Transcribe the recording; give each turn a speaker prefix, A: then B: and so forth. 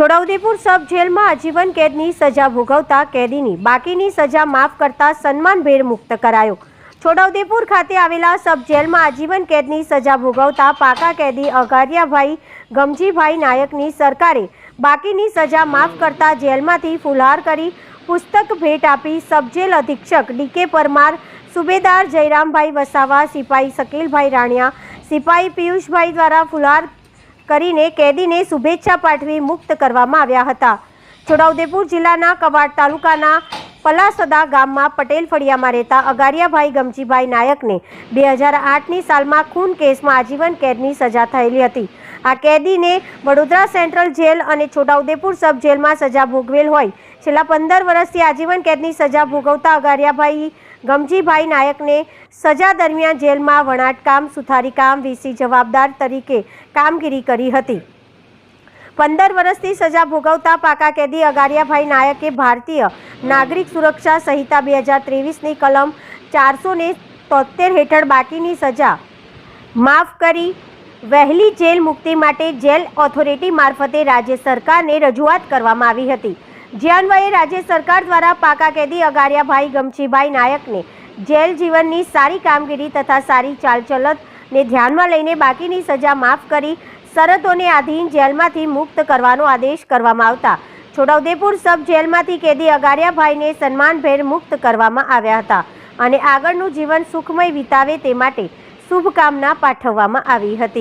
A: છોટાઉદેપુર સબ જેલમાં આજીવન કેદની સજા ભોગવતા કેદીની બાકીની સજા માફ કરતા સન્માનભેર મુક્ત કરાયો. છોટાઉદેપુર ખાતે આવેલા સબ જેલમાં આજીવન કેદની સજા ભોગવતા પાકા કેદી અગારિયાભાઈ ગમજીભાઈ નાયકની સરકારે બાકીની સજા માફ કરતા જેલમાંથી ફુલહાર કરી પુસ્તક ભેટ આપી સબજેલ અધિક્ષક ડીકે પરમાર, સુબેદાર જયરામભાઈ વસાવા, સિપાઈ શકીલભાઈ રાણિયા, સિપાઈ પિયુષભાઈ દ્વારા ફુલહાર કરીને કેદીને શુભેચ્છા પાઠવી મુક્ત કરવામાં આવ્યા હતા. છોટાઉદેપુર જિલ્લાના કવાડ તાલુકાના પલાસદા ગામમાં પટેલ ફળિયામાં રહેતા અગારિયાભાઈ ગમજીભાઈ નાયકને બે હજાર આઠની સાલમાં ખૂન કેસમાં આજીવન કેદની સજા થયેલી હતી. આ કેદીને વડોદરા સેન્ટ્રલ જેલ અને છોટાઉદેપુર સબ જેલમાં સજા ભોગવેલ હોય. છેલ્લા પંદર વર્ષથી આજીવન કેદની સજા ભોગવતા અગારિયાભાઈ ગમજીભાઈ નાયકને સજા દરમિયાન જેલમાં વણાટકામ, સુથારીકામ, વીસી જવાબદાર તરીકે કામગીરી કરી હતી. પંદર વર્ષથી સજા ભોગવતા પાકા કેદી અગારિયાભાઈ નાયકે ભારતીય નાગરિક સુરક્ષા સંહિતા બે હજાર ત્રેવીસની કલમ ચારસો ને હેઠળ બાકીની સજા માફ કરી વહેલી જેલ મુક્તિ માટે જેલ ઓથોરિટી મારફતે રાજ્ય સરકારને રજૂઆત કરવામાં આવી હતી. જે અન્વયે રાજ્ય સરકાર દ્વારા પાકા કેદી અગારિયાભાઈ ગમછીભાઈ નાયકને જેલ જીવનની સારી કામગીરી તથા સારી ચાલચલતને ધ્યાનમાં લઈને બાકીની સજા માફ કરી શરતોને આધીન જેલમાંથી મુક્ત કરવાનો આદેશ કરવામાં આવતા. છોટાઉદેપુર સબ જેલમાંથી કેદી અગારિયાભાઈને સન્માનભેર મુક્ત કરવામાં આવ્યા હતા અને આગળનું જીવન સુખમય વિતાવે તે માટે શુભકામના પાઠવવામાં આવી હતી.